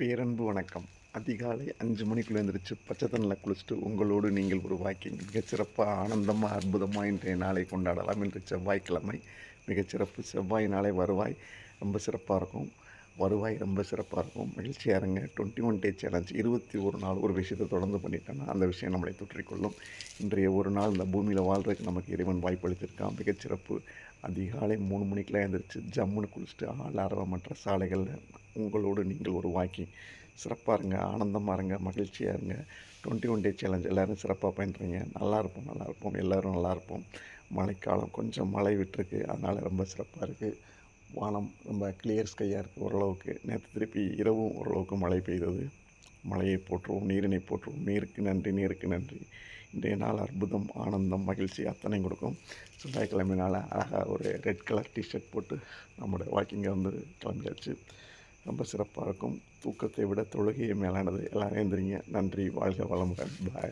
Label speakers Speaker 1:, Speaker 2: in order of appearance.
Speaker 1: பேரன்பு வணக்கம். அதிகாலை அஞ்சு மணிக்குள்ளே எழுந்திரிச்சு பச்சை தண்ணில் குளிச்சுட்டு உங்களோடு நீங்கள் ஒரு வாக்கிங். மிகச்சிறப்பாக ஆனந்தமாக அற்புதமாக இன்றைய நாளை கொண்டாடலாம் இன்று செவ்வாய்க்கிழமை மிகச்சிறப்பு செவ்வாய் நாளை வருவாய். ரொம்ப சிறப்பாக இருக்கும். வருவாய் ரொம்ப சிறப்பாக இருக்கும். மகிழ்ச்சியாக இருங்க. Twenty one day challenge. இருபத்தி ஒரு நாள் ஒரு விஷயத்தை தொடர்ந்து பண்ணிட்டோன்னா அந்த விஷயம் நம்மளை தொற்றிக்கொள்ளும். இன்றைய ஒரு நாள் இந்த பூமியில் வாழ்றதுக்கு நமக்கு இறைவன் வாய்ப்பளித்திருக்கான் மிகச்சிறப்பு அதிகாலை மூணு மணிக்கெலாம் எழுந்திரிச்சு ஜம்முன்னு குளிச்சுட்டு ஆள் ஆரவமற்ற சாலைகளில் உங்களோடு நீங்கள் ஒரு வாக்கிங் சிறப்பாக இருங்க ஆனந்தமாக இருங்க மகிழ்ச்சியாக இருங்க. Twenty one day challenge. எல்லோரும் சிறப்பாக பண்ணுறீங்க நல்லா இருப்போம் நல்லா இருப்போம். எல்லோரும் நல்லா இருப்போம். மழைக்காலம் கொஞ்சம் மழை விட்டுருக்கு. அதனால் ரொம்ப சிறப்பாக இருக்குது வானம் ரொம்ப கிளியர் ஸ்கையாக இருக்குது ஓரளவுக்கு. நேற்று திருப்பி இரவும் ஓரளவுக்கு மழை பெய்தது. மழையை போற்றுவோம் நீரினை போற்றுவோம். நீருக்கு நன்றி நீருக்கு நன்றி. இன்றைய நாள் அற்புதம் ஆனந்தம் மகிழ்ச்சி அத்தனை கொடுக்கும். செவ்வாய்க்கிழமை நாள் அழகாக ஒரு ரெட் கலர் டிஷர்ட் போட்டு நம்மளோட வாக்கிங்கை வந்து கிளம்பியாச்சு. ரொம்ப சிறப்பாக இருக்கும். தூக்கத்தை விட தொழுகையை மேலானது. எல்லோரும் எழுந்திரிங்க. நன்றி. வாழ்க வளமுடன். பாய்